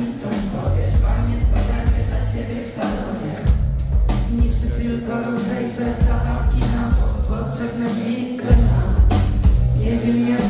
mi coś powiesz? Panie spadamy za ciebie w salonie Niczby tylko rozejść bez zabawki na potrzebne miejsce mam. Nie wiem jak